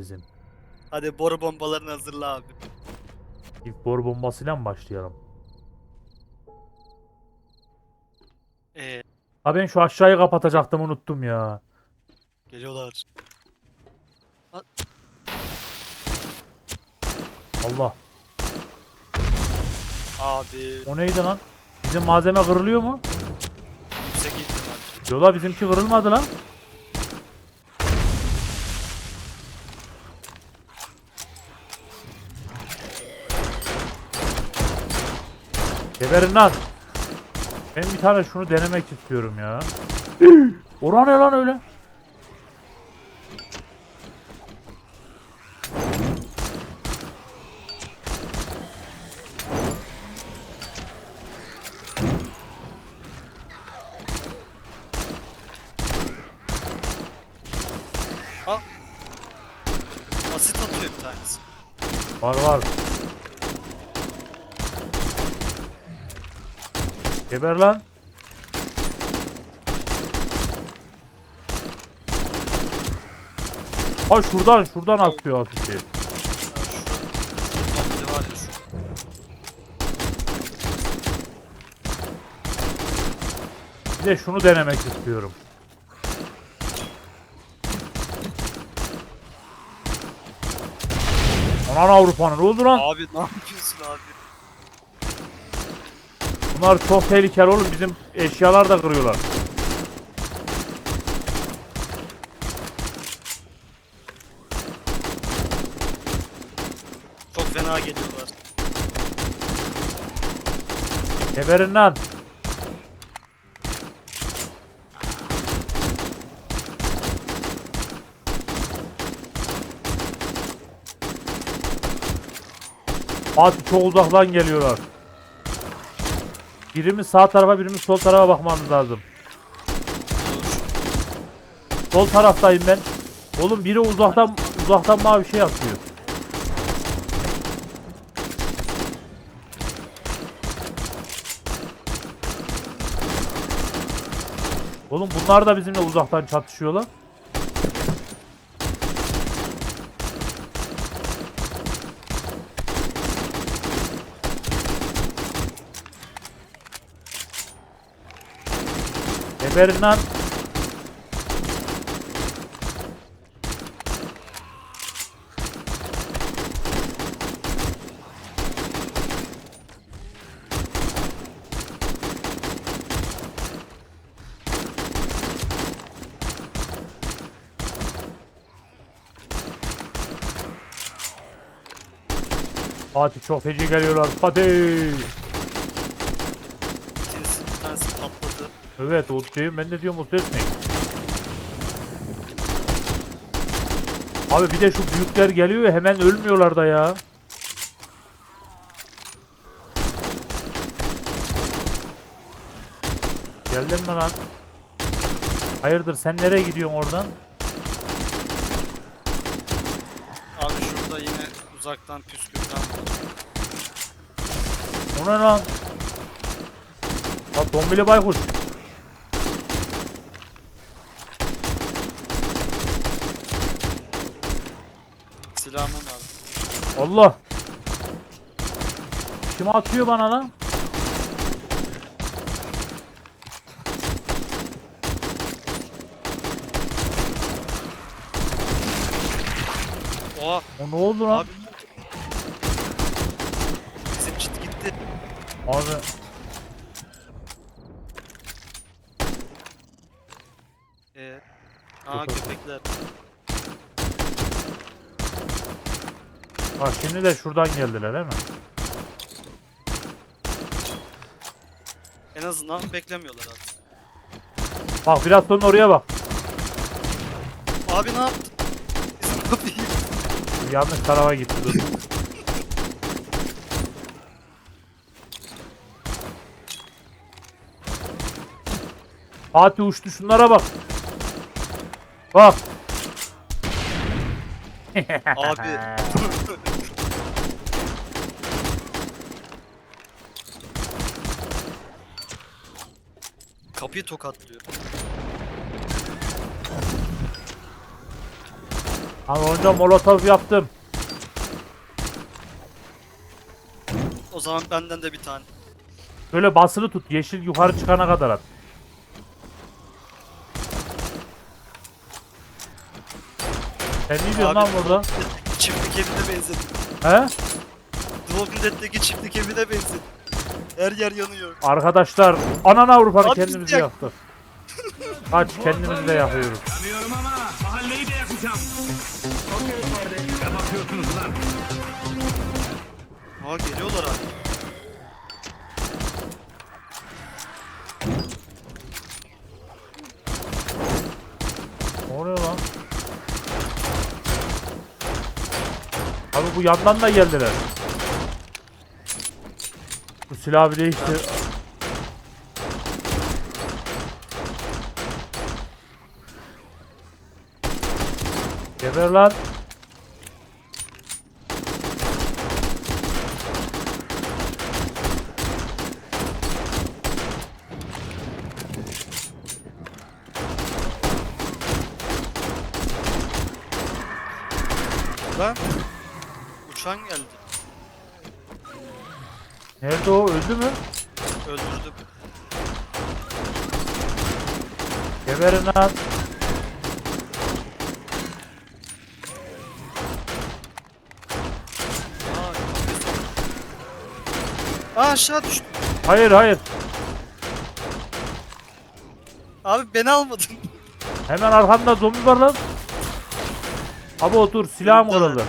bizim. Hadi boru bombalarını hazırla abi. İlk boru bombasıyla mı başlayalım? Ee, Ha ben şu aşağıyı kapatacaktım unuttum ya. geliyorlar. Allah. Abi O neydi lan? Bizim malzeme kırılıyor mu? yüksek ihtimal. Yola bizimki kırılmadı lan. Geberin lan. Ben bir tane şunu denemek istiyorum ya. Ora ne lan öyle? Asit atıyor bir tanesi. Var var. Geber lan. Ha şuradan şuradan var ya şu. Bir de şunu denemek istiyorum. Anan Avrupa'nın oldu lan? Abi ne yapıyorsun abi? Bunlar çok tehlikeli oğlum bizim eşyalar da kırıyorlar. Çok fena geliyorlar. Geberin lan. Fatih çok uzaktan geliyorlar. Birimiz sağ tarafa birimiz sol tarafa bakmamız lazım. Sol taraftayım ben. Oğlum biri uzaktan uzaktan mavi şey atıyor. Oğlum bunlar da bizimle uzaktan çatışıyorlar. Geberin lan. Fatih çok feci geliyorlar. Fatih. Evet o şeyim ben de diyorum o ses ne? Abi bir de şu büyükler geliyor ya hemen ölmüyorlar da ya. Geldin mi lan? Hayırdır sen nereye gidiyorsun oradan? Abi şurada yine uzaktan püskürten var. O ne lan? Bak dombili baykuş. Silahımı var. Allah. Kim atıyor bana lan? Oha O ne oldu lan? abi. Bizim çit gitti. Abi. Ee, aa Köpek. köpekler. Bak şimdi de şuradan geldiler değil mi? En azından beklemiyorlar artık. Bak biraz sonra oraya bak. Abi ne yaptın? Yanlış tarafa gitti dur. Fatih uçtu şunlara bak. Bak. Abi. Kapıyı tokatlıyor. Ama önce molotof yaptım. O zaman benden de bir tane. Böyle basılı tut. Yeşil yukarı çıkana kadar at. Sen ne diyorsun Abi- lan burada? Çiftlik evine benzedi. He? Walking Dead'deki çiftlik evine benzedi. Her yer yanıyor. Arkadaşlar anana Avrupa'nı Abi kendimizi biz yak- yaktık. Kaç kendimizi de yakıyoruz. Yanıyorum ama mahalleyi de yakacağım. Ne bakıyorsunuz lan? Aa geliyorlar abi. Ne oluyor lan? Abi bu yandan da geldiler. Silah bir değişti. Geber lan. Lan. Uçan geldi. Nerede o? Öldü mü? Öldürdüm. Geberin lan. Aa, aşağı düştüm. Hayır hayır. Abi beni almadın. Hemen arkanda zombi var lan. Abi otur silahım kırıldı.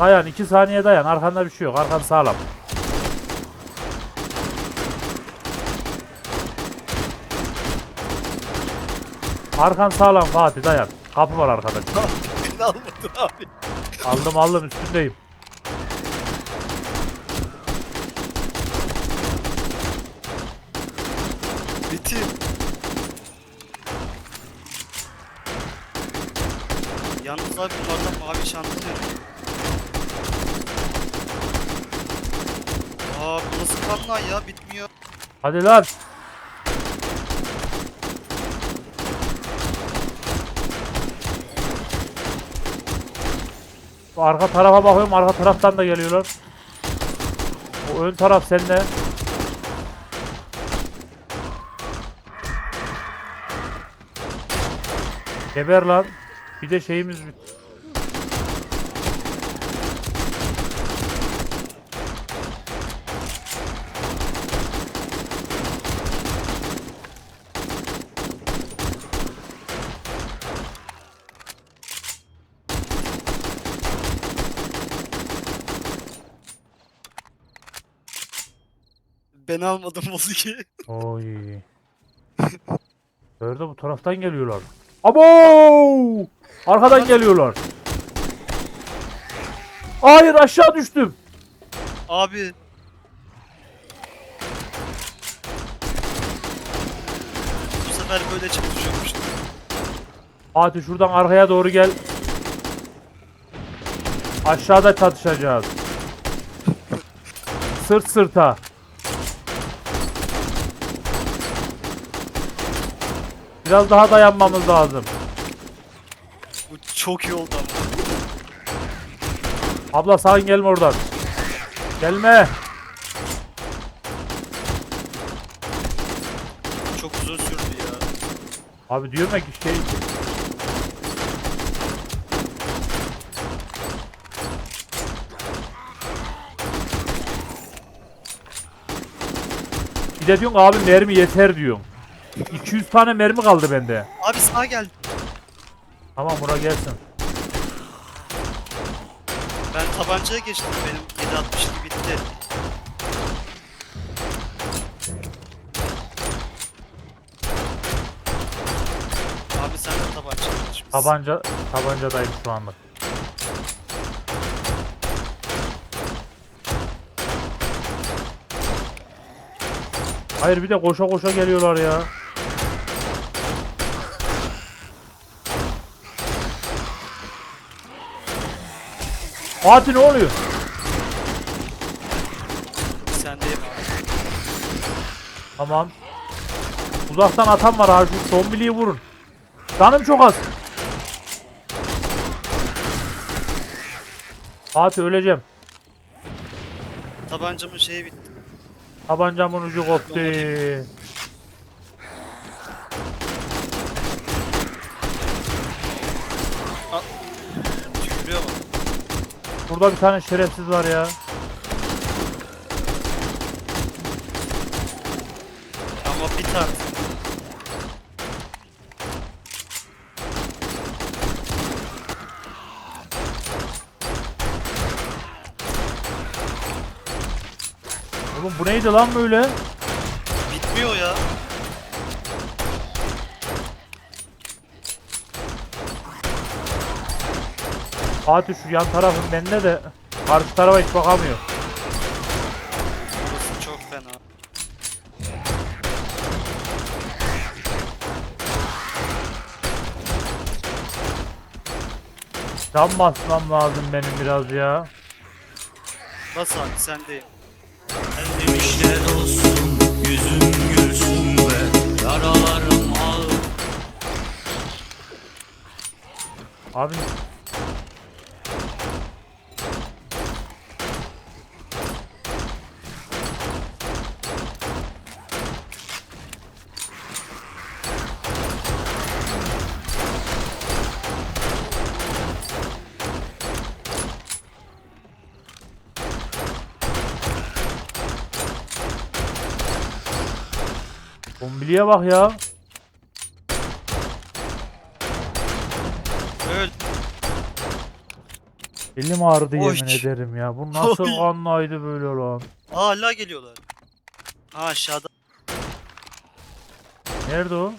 Dayan 2 saniye dayan arkanda bir şey yok arkan sağlam. Arkan sağlam Fatih dayan. Kapı var arkada. beni almadın abi. Aldım aldım üstündeyim. Bitim. Yalnız abi bunlardan mavi şantı veriyor. Aa bu nasıl kanlar ya bitmiyor. Hadi lan. Bu arka tarafa bakıyorum arka taraftan da geliyorlar. O ön taraf sende. Geber lan. Bir de şeyimiz bit. Ben almadım Mozuki. Oy. Nerede bu taraftan geliyorlar. Abo! Arkadan geliyorlar. Hayır aşağı düştüm. Abi. Bu sefer böyle çalışıyormuş. Fatih şuradan arkaya doğru gel. Aşağıda çatışacağız. Sırt sırta. Biraz daha dayanmamız lazım. Bu çok iyi oldu ama. Abla sakın gelme oradan. Gelme. Çok uzun sürdü ya. Abi diyorum ya ki şey... Bir de diyorsun abi mermi yeter diyorsun. 200 tane mermi kaldı bende. Abi sağa gel. Tamam buna gelsin. Ben tabancaya geçtim benim 7.62 bitti. Abi sen de tabancaya geçmişsin. Tabanca tabancadayım şu anda. Hayır bir de koşa koşa geliyorlar ya. Fatih ne oluyor? Sendeyim abi. Tamam. Uzaktan atan var ha şu zombiliği vurun. Canım çok az. Fatih öleceğim. Tabancamın şeyi bitti. Tabancamın ucu koptu. Tükürüyor mu? Burada bir tane şerefsiz var ya. Ama bit artık. Oğlum bu neydi lan böyle? Bitmiyor ya. Fatih şu yan tarafın bende de karşı tarafa hiç bakamıyor. Burası çok fena. Can basmam lazım benim biraz ya. Bas abi sendeyim. Demişler olsun yüzüm gülsün be Yaralarım ağır Abi Bombiliye bak ya. Öl. Elim ağrıdı Oy. yemin ederim ya. Bu nasıl Oy. kanlaydı böyle lan? Aa hala geliyorlar. Ha aşağıda Nerede o?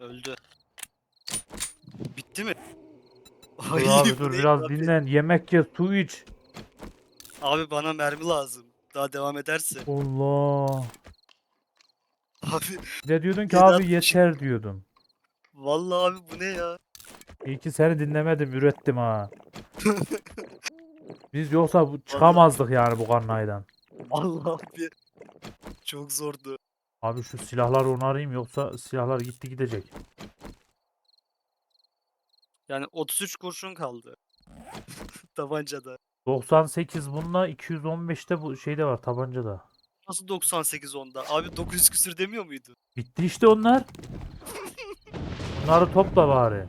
öldü. Bitti mi? Dur abi dur biraz dinlen. Yemek ye, su iç. Abi bana mermi lazım. Daha devam ederse. Allah. Abi Bir de diyordun ki abi yeter diyordun. vallahi abi bu ne ya? İyi ki seni dinlemedim, ürettim ha. Biz yoksa bu- çıkamazdık yani bu karnaydan. Allah abi. Çok zordu. Abi şu silahları onarayım yoksa silahlar gitti gidecek. Yani 33 kurşun kaldı. Tabancada. 98 bununla 215'te bu şeyde var tabancada. Nasıl 98 onda? Abi 900 küsür demiyor muydu? Bitti işte onlar. Bunları topla bari.